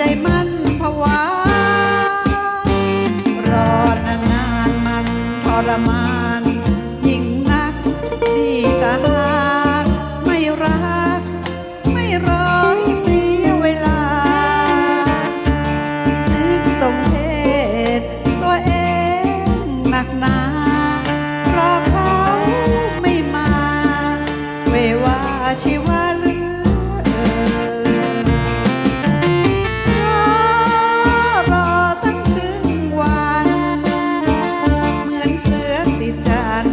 ใจมันผวารอนานานมันทรมาน ยิ่งนักดีกาหากไม่รัก ไม่รอให้เสียเวลา นึกสมเพศตัวเองหนักหนา เพราะเขาไม่มาเววาชีว น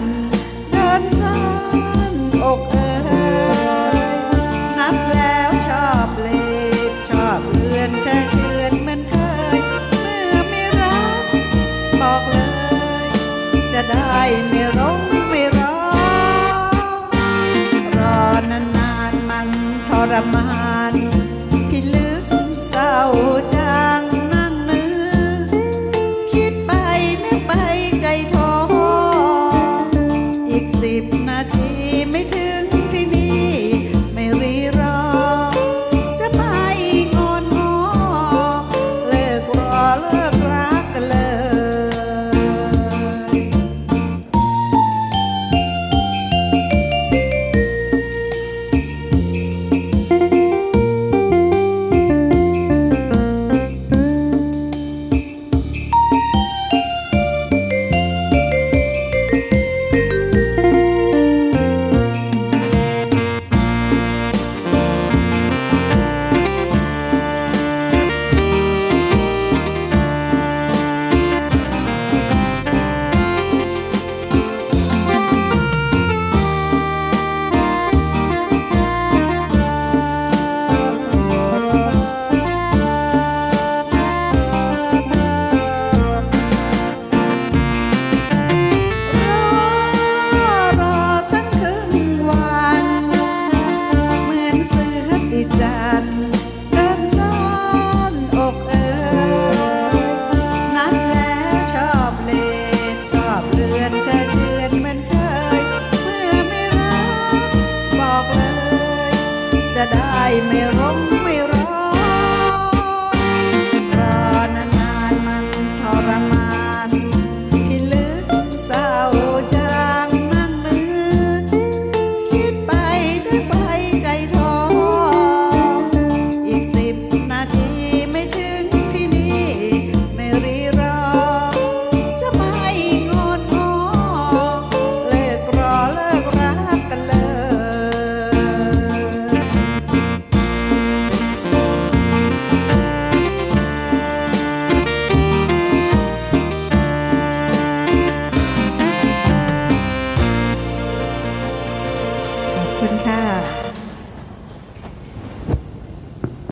เดินซ่านอกเอ่ยนัดแล้วชอบเลกชอบเลือนแช่เชือนเหมือนเคย เมื่อไม่รัก บอกเลย จะได้ไม่ร้องไม่ร้อง รอนานๆมันทรมาน ที ไม่ 嗯。